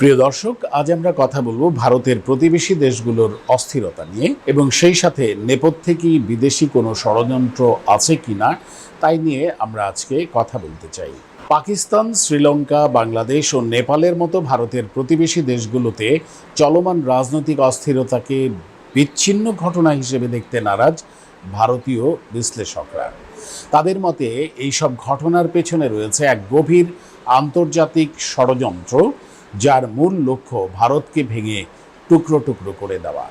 প্রিয় দর্শক, আজ আমরা কথা বলব ভারতের প্রতিবেশী দেশগুলোর অস্থিরতা নিয়ে এবং সেই সাথে নেপথ্যে কি বিদেশি কোনো ষড়যন্ত্র আছে কিনা তাই নিয়ে আমরা আজকে কথা বলতে চাই। পাকিস্তান, শ্রীলঙ্কা, বাংলাদেশ ও নেপালের মতো ভারতের প্রতিবেশী দেশগুলোতে চলমান রাজনৈতিক অস্থিরতাকে বিচ্ছিন্ন ঘটনা হিসেবে দেখতে নারাজ ভারতীয় বিশ্লেষকরা। তাদের মতে, এইসব ঘটনার পেছনে রয়েছে এক গভীর আন্তর্জাতিক ষড়যন্ত্র যার মূল লক্ষ্য ভারতকে ভেঙে টুকরো টুকরো করে দেওয়া।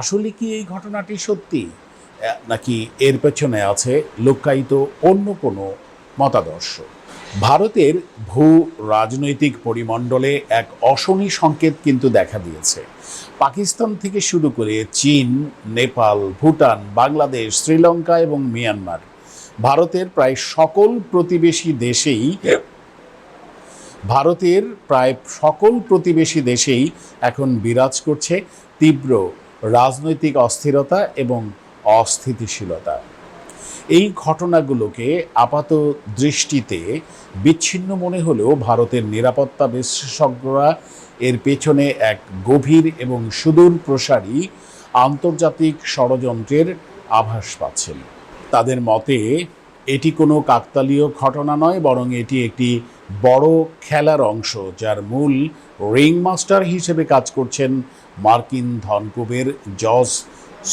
আসলে কি এই ঘটনাটি সত্যি? নাকি এর পেছনে আছে লুক্কায়িত অন্য কোনো মতাদর্শ? ভারতের ভূ রাজনৈতিক পরিমণ্ডলে এক অশনি সংকেত কিন্তু দেখা দিয়েছে। পাকিস্তান থেকে শুরু করে চীন, নেপাল, ভুটান, বাংলাদেশ, শ্রীলঙ্কা এবং মিয়ানমার ভারতের প্রায় সকল প্রতিবেশী দেশেই ভারতের প্রায় সকল প্রতিবেশী দেশেই এখন বিরাজ করছে তীব্র রাজনৈতিক অস্থিরতা এবং অস্থিতিশীলতা। এই ঘটনাগুলোকে আপাত দৃষ্টিতে বিচ্ছিন্ন মনে হলেও ভারতের নিরাপত্তা বিশেষজ্ঞরা এর পেছনে এক গভীর এবং সুদূর প্রসারী আন্তর্জাতিক ষড়যন্ত্রের আভাস পাচ্ছেন। তাদের মতে, এটি কোনো কাকতালীয় ঘটনা নয়, বরং এটি একটি বড় খেলার অংশ, যার মূল রিং মাস্টার হিসেবে কাজ করছেন মার্কিন ধনকুবের জস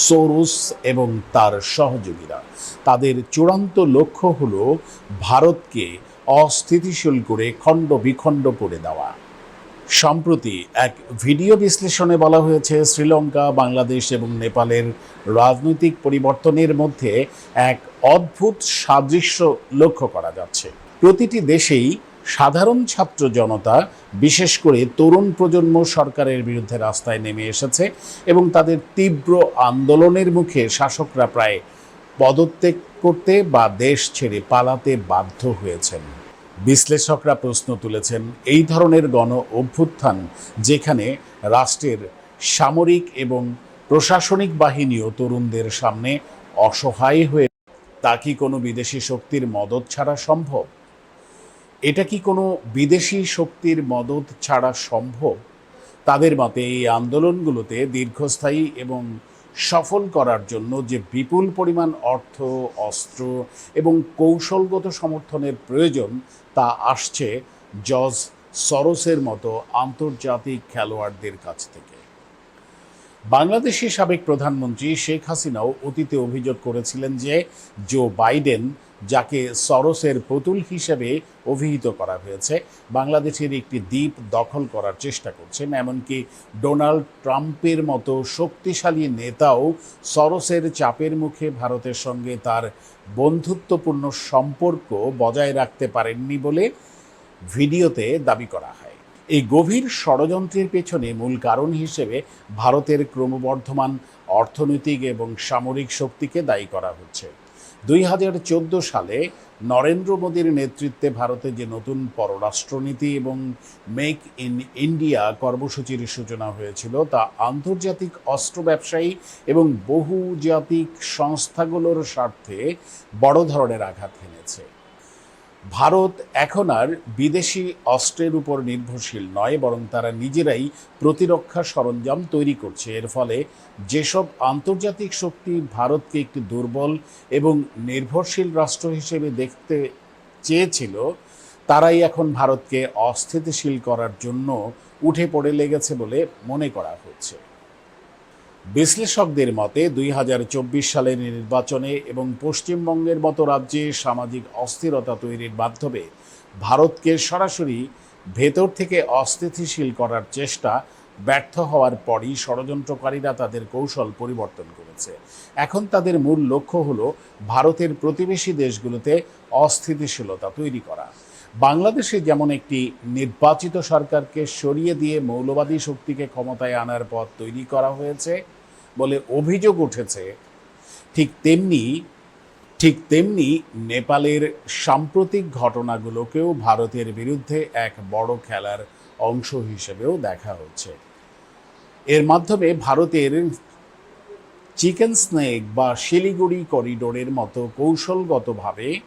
সোরুস এবং তার সহযোগীরা। তাদের চূড়ান্ত লক্ষ্য হল ভারতকে অস্থিতিশীল করে খণ্ড বিখণ্ড করে দেওয়া। সম্প্রতি এক ভিডিও বিশ্লেষণে বলা হয়েছে, শ্রীলঙ্কা, বাংলাদেশ এবং নেপালের রাজনৈতিক পরিবর্তনের মধ্যে এক অদ্ভুত সাদৃশ্য লক্ষ্য করা যাচ্ছে। প্রতিটি দেশেই সাধারণ ছাত্র জনতা, বিশেষ করে তরুণ প্রজন্ম সরকারের বিরুদ্ধে রাস্তায় নেমে এসেছে এবং তাদের তীব্র আন্দোলনের মুখে শাসকরা প্রায় পদত্যাগ করতে বা দেশ ছেড়ে পালাতে বাধ্য হয়েছেন। বিশ্লেষকরা প্রশ্ন তুলেছেন, এই ধরনের গণ অভ্যুত্থান যেখানে রাষ্ট্রের সামরিক এবং প্রশাসনিক বাহিনীও তরুণদের সামনে অসহায় হয়ে, তা কি কোনো বিদেশি শক্তির মদত ছাড়া সম্ভব? এটা কি কোনো বিদেশি শক্তির মদত ছাড়া সম্ভব? তাদের মতে, এই আন্দোলনগুলোতে দীর্ঘস্থায়ী এবং সফল করার জন্য যে বিপুল পরিমাণ অর্থ, অস্ত্র এবং কৌশলগত সমর্থনের প্রয়োজন, তা আসছে জজ সরোসের মতো আন্তর্জাতিক খেলোয়াড়দের কাছ থেকে। বাংলাদেশের সাবেক প্রধানমন্ত্রী শেখ হাসিনাও অতীতে অভিযোগ করেছিলেন যে জো বাইডেন যাকে সরসের পুতুল হিসেবে অভিহিত করা হয়েছে, বাংলাদেশের একটি দ্বীপ দখল করার চেষ্টা করছেন। এমনকি ডোনাল্ড ট্রাম্পের মতো শক্তিশালী নেতাও সরসের চাপের মুখে ভারতের সঙ্গে তার বন্ধুত্বপূর্ণ সম্পর্ক বজায় রাখতে পারেননি বলে ভিডিওতে দাবি করা হয়। এই গভীর ষড়যন্ত্রের পেছনে মূল কারণ হিসেবে ভারতের ক্রমবর্ধমান অর্থনৈতিক এবং সামরিক শক্তিকে দায়ী করা হচ্ছে। দুই হাজার চোদ্দ সালে নরেন্দ্র মোদীর নেতৃত্বে ভারতে যে নতুন পররাষ্ট্রনীতি এবং মেক ইন ইন্ডিয়া কর্মসূচির সূচনা হয়েছিল, তা আন্তর্জাতিক অস্ত্র ব্যবসায়ী এবং বহুজাতিক সংস্থাগুলোর স্বার্থে বড় ধরনের আঘাত হেনেছে। ভারত এখন আর বিদেশি অস্ত্রের উপর নির্ভরশীল নয়, বরং তারা নিজেরাই প্রতিরক্ষা সরঞ্জাম তৈরি করছে। এর ফলে যেসব আন্তর্জাতিক শক্তি ভারতকে একটি দুর্বল এবং নির্ভরশীল রাষ্ট্র হিসেবে দেখতে চেয়েছিল, তারাই এখন ভারতকে অস্থিতিশীল করার জন্য উঠে পড়ে লেগেছে বলে মনে করা হচ্ছে। বিশ্লেষকদের মতে, দুই হাজার চব্বিশ সালের নির্বাচনে এবং পশ্চিমবঙ্গের মতো রাজ্যে সামাজিক অস্থিরতা তৈরির মাধ্যমে ভারতকে সরাসরি ভেতর থেকে অস্থিতিশীল করার চেষ্টা ব্যর্থ হওয়ার পরই ষড়যন্ত্রকারীরা তাদের কৌশল পরিবর্তন করেছে। এখন তাদের মূল লক্ষ্য হলো ভারতের প্রতিবেশী দেশগুলোতে অস্থিতিশীলতা তৈরি করা। বাংলাদেশে যেমন একটি নির্বাচিত সরকারকে সরিয়ে দিয়ে মৌলবাদী শক্তিকে ক্ষমতায় আনার পথ তৈরি করা হয়েছে বলে অভিযোগ উঠেছে, ঠিক তেমনি ঠিক তেমনি নেপালের সাম্প্রতিক ঘটনাগুলোকেও ভারতের বিরুদ্ধে এক বড় খেলার অংশ হিসেবেও দেখা হচ্ছে। এর মাধ্যমে ভারতের চিকেন স্নেক বা শিলিগুড়ি করিডোরের মতো কৌশলগতভাবে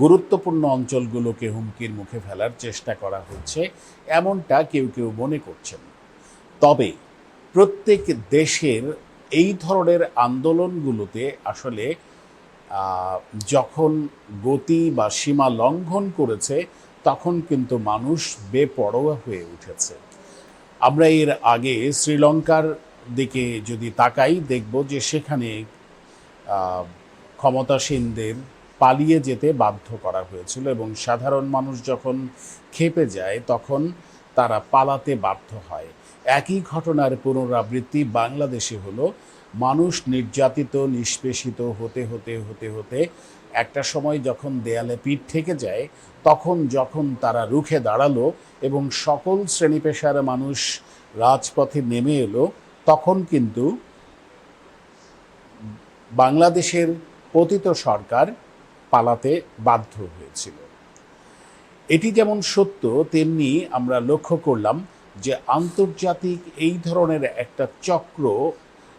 গুরুত্বপূর্ণ অঞ্চলগুলোকে হুমকির মুখে ফেলার চেষ্টা করা হচ্ছে, এমনটা কেউ কেউ মনে করছেন। তবে প্রত্যেক দেশের এই ধরনের আন্দোলনগুলোতে আসলে যখন গতি বা সীমা লঙ্ঘন করেছে, তখন কিন্তু মানুষ বেপরোয়া হয়ে উঠেছে। আমরা এর আগে শ্রীলঙ্কার দিকে যদি তাকাই, দেখব যে সেখানে ক্ষমতাসীনদের পালিয়ে যেতে বাধ্য করা হয়েছিল এবং সাধারণ মানুষ যখন খেপে যায়, তখন তারা পালাতে বাধ্য হয়। একই ঘটনার পুনরাবৃত্তি বাংলাদেশে হলো। মানুষ নির্যাতিত, নিষ্পেষিত হতে হতে হতে হতে একটা সময় যখন দেয়ালে পিঠ থেকে যায়, তখন যখন তারা রুখে দাঁড়াল এবং সকল শ্রেণি পেশার মানুষ রাজপথে নেমে এলো, তখন কিন্তু বাংলাদেশের পতিত সরকার পালাতে বাধ্য হয়েছিল। এটি যেমন সত্য, তেমনি আমরা লক্ষ্য করলাম যে আন্তর্জাতিক এই ধরনের একটা চক্র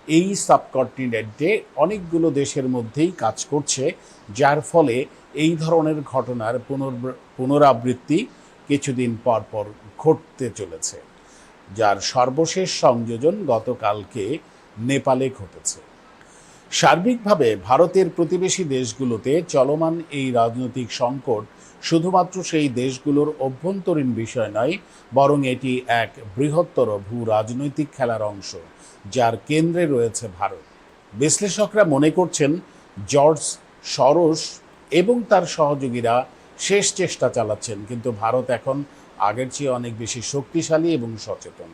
এই সাবকন্টিনেন্টে অনেকগুলো দেশের মধ্যেই কাজ করছে, যার ফলে এই ধরনের ঘটনার পুনর- পুনরাবৃত্তি কিছুদিন পর পর ঘটতে চলেছে, যার সর্বশেষ সংযোজন গতকালকে নেপালে ঘটেছে। সার্বিকভাবে ভারতের প্রতিবেশী দেশগুলোতে চলমান এই রাজনৈতিক সংকট শুধুমাত্র সেই দেশগুলোর অভ্যন্তরীণ বিষয় নয়, বরং এটি এক বৃহত্তর ভূ রাজনৈতিক খেলার অংশ, যার কেন্দ্রে রয়েছে ভারত। বিশ্লেষকরা মনে করছেন, জর্জ সরোস এবং তার সহযোগীরা শেষ চেষ্টা চালাচ্ছেন, কিন্তু ভারত এখন আগের চেয়ে অনেক বেশি শক্তিশালী এবং সচেতন।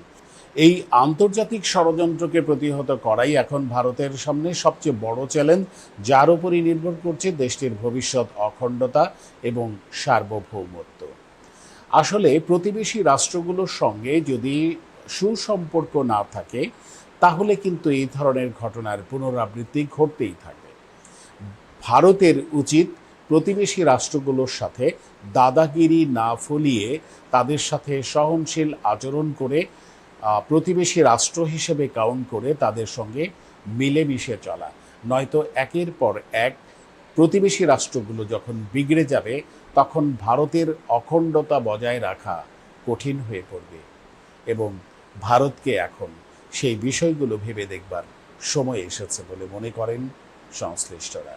এই আন্তর্জাতিক ষড়যন্ত্রকে প্রতিহত করাই এখন ভারতের সামনে সবচেয়ে বড় চ্যালেঞ্জ, যার উপরই নির্ভর করছে দেশটির ভবিষ্যৎ অখণ্ডতা এবং সার্বভৌমত্ব। আসলে প্রতিবেশী রাষ্ট্রগুলোর সঙ্গে যদি সুসম্পর্ক না থাকে, তাহলে কিন্তু এই ধরনের ঘটনার পুনরাবৃত্তি ঘটতেই থাকবে। ভারতের উচিত প্রতিবেশী রাষ্ট্রগুলোর সাথে দাদাগিরি না ফলিয়ে তাদের সাথে সহনশীল আচরণ করে প্রতিবেশী রাষ্ট্র হিসেবে কাউন্ট করে তাদের সঙ্গে মিলেমিশে চলা। নয়তো একের পর এক প্রতিবেশী রাষ্ট্রগুলো যখন বিগড়ে যাবে, তখন ভারতের অখণ্ডতা বজায় রাখা কঠিন হয়ে পড়বে এবং ভারতকে এখন সেই বিষয়গুলো ভেবে দেখবার সময় এসেছে বলে মনে করেন সংশ্লিষ্টরা।